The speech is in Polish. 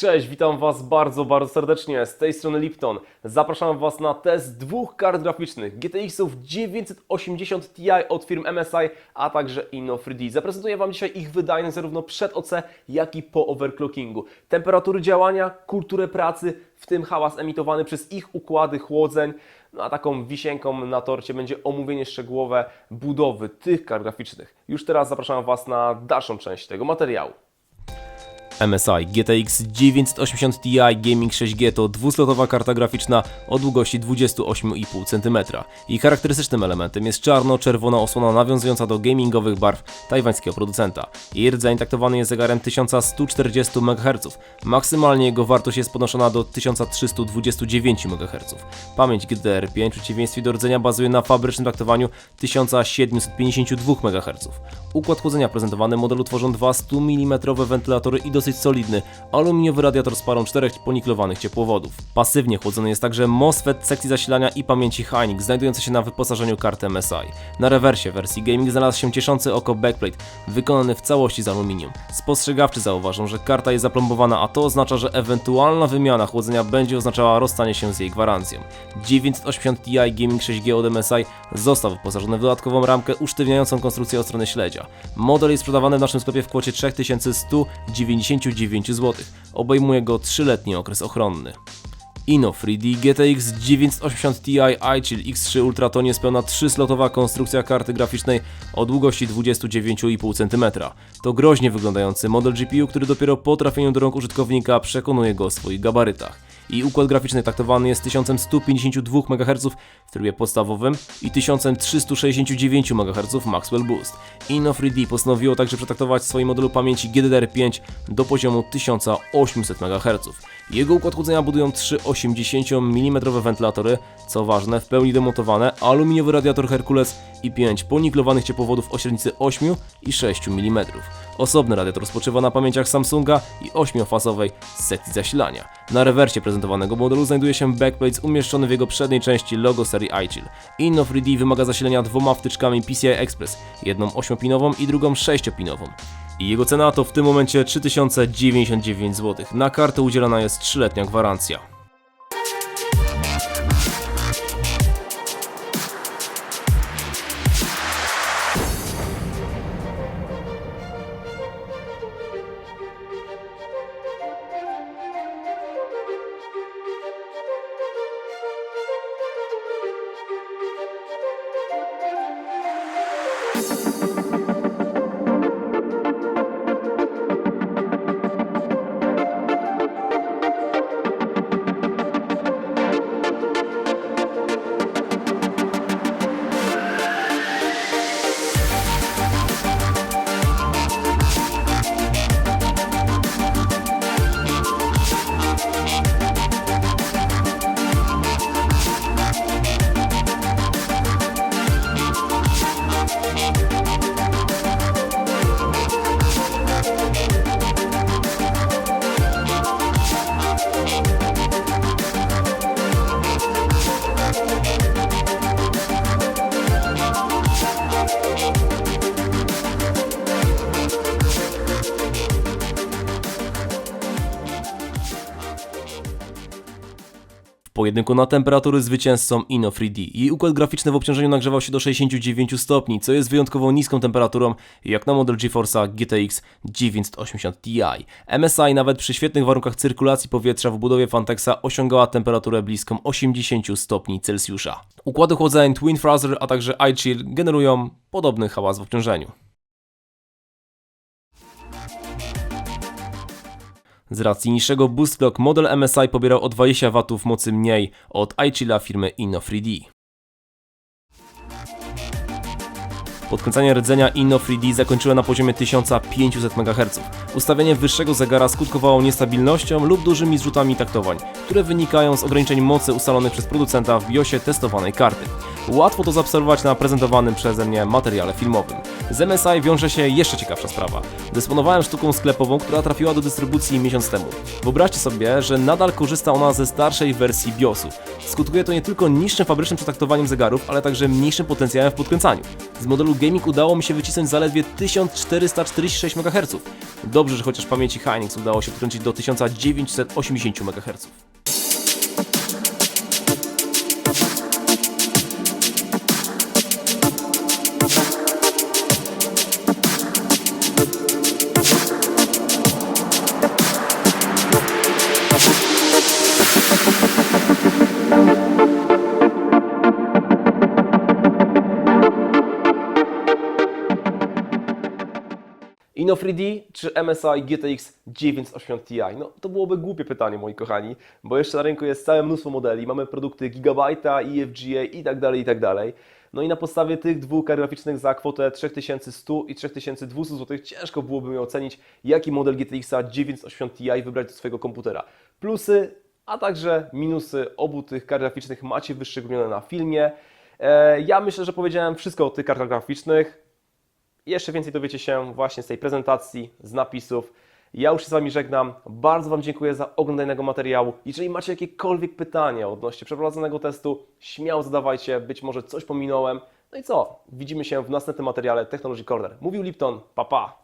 Cześć, witam Was bardzo, bardzo serdecznie. Z tej strony Lipton. Zapraszam Was na test dwóch kart graficznych GTX-ów 980 Ti od firm MSI, a także Inno3D. Zaprezentuję Wam dzisiaj ich wydajność zarówno przed OC, jak i po overclockingu. Temperatury działania, kulturę pracy, w tym hałas emitowany przez ich układy chłodzeń. No a taką wisienką na torcie będzie omówienie szczegółowe budowy tych kart graficznych. Już teraz zapraszam Was na dalszą część tego materiału. MSI GTX 980 Ti Gaming 6G to dwuslotowa karta graficzna o długości 28,5 cm. Jej charakterystycznym elementem jest czarno-czerwona osłona nawiązująca do gamingowych barw tajwańskiego producenta. Jej rdzeń taktowany jest zegarem 1140 MHz. Maksymalnie jego wartość jest podnoszona do 1329 MHz. Pamięć GDDR5 w przeciwieństwie do rdzenia bazuje na fabrycznym taktowaniu 1752 MHz. Układ chłodzenia prezentowany modelu tworzą dwa 100 mm wentylatory i dosyć solidny aluminiowy radiator z parą czterech poniklowanych ciepłowodów. Pasywnie chłodzony jest także MOSFET sekcji zasilania i pamięci Hynix, znajdujący się na wyposażeniu karty MSI. Na rewersie wersji gaming znalazł się cieszący oko backplate, wykonany w całości z aluminium. Spostrzegawczy zauważą, że karta jest zaplombowana, a to oznacza, że ewentualna wymiana chłodzenia będzie oznaczała rozstanie się z jej gwarancją. 980 Ti Gaming 6G od MSI został wyposażony w dodatkową ramkę usztywniającą konstrukcję od strony śledzia. Model jest sprzedawany w naszym sklepie w kwocie 3199 zł. Obejmuje go 3-letni okres ochronny. Ino 3D GTX 980 Ti iChill X3 Ultra to niespełna 3-slotowa konstrukcja karty graficznej o długości 29,5 cm. To groźnie wyglądający model GPU, który dopiero po trafieniu do rąk użytkownika przekonuje go o swoich gabarytach. I układ graficzny taktowany jest 1152 MHz w trybie podstawowym i 1369 MHz Maxwell Boost. Inno3D postanowiło także przetaktować w swoim modelu pamięci GDDR5 do poziomu 1800 MHz. Jego układ chłodzenia budują trzy 80 mm wentylatory, co ważne, w pełni demontowane, aluminiowy radiator Hercules i 5 poniklowanych ciepłowodów o średnicy 8 i 6 mm. Osobny radiator spoczywa na pamięciach Samsunga i 8-fazowej sekcji zasilania. Na rewersie prezentowanego modelu znajduje się backplate umieszczony w jego przedniej części logo serii iChill. Inno 3D wymaga zasilenia dwoma wtyczkami PCI Express, jedną 8-pinową i drugą 6-pinową. I jego cena to w tym momencie 3099 zł. Na kartę udzielana jest 3-letnia gwarancja. Pojedynku na temperatury zwycięzcą Ino 3D. Jej układ graficzny w obciążeniu nagrzewał się do 69 stopni, co jest wyjątkowo niską temperaturą, jak na model GeForce'a GTX 980 Ti. MSI nawet przy świetnych warunkach cyrkulacji powietrza w budowie Fantexa osiągała temperaturę bliską 80 stopni Celsjusza. Układy chłodzeń Twin Fraser, a także iChill generują podobny hałas w obciążeniu. Z racji niższego boost clock model MSI pobierał o 20 W mocy mniej od iChilla firmy Inno3D. Podkręcanie rdzenia Inno 3D zakończyło na poziomie 1500 MHz. Ustawienie wyższego zegara skutkowało niestabilnością lub dużymi zrzutami taktowań, które wynikają z ograniczeń mocy ustalonych przez producenta w BIOSie testowanej karty. Łatwo to zaobserwować na prezentowanym przeze mnie materiale filmowym. Z MSI wiąże się jeszcze ciekawsza sprawa. Dysponowałem sztuką sklepową, która trafiła do dystrybucji miesiąc temu. Wyobraźcie sobie, że nadal korzysta ona ze starszej wersji BIOSu. Skutkuje to nie tylko niższym fabrycznym przetaktowaniem zegarów, ale także mniejszym potencjałem w podkręcaniu. Z modelu gaming udało mi się wycisnąć zaledwie 1446 MHz. Dobrze, że chociaż pamięci Hynix udało się podkręcić do 1980 MHz. Inno 3D czy MSI GTX 980 Ti? No to byłoby głupie pytanie, moi kochani, bo jeszcze na rynku jest całe mnóstwo modeli, mamy produkty Gigabyte'a, EFGA i tak dalej, i tak dalej. No i na podstawie tych dwóch kart graficznych za kwotę 3100 i 3200 zł ciężko byłoby mi ocenić, jaki model GTX 980 Ti wybrać do swojego komputera. Plusy, a także minusy obu tych kart graficznych macie wyszczególnione na filmie. E, Ja myślę, że powiedziałem wszystko o tych kartach graficznych. Jeszcze więcej dowiecie się właśnie z tej prezentacji, z napisów. Ja już się z Wami żegnam. Bardzo Wam dziękuję za oglądanie tego materiału. Jeżeli macie jakiekolwiek pytania odnośnie przeprowadzonego testu, śmiało zadawajcie, być może coś pominąłem. No i co? Widzimy się w następnym materiale Technology Corner. Mówił Lipton, pa pa!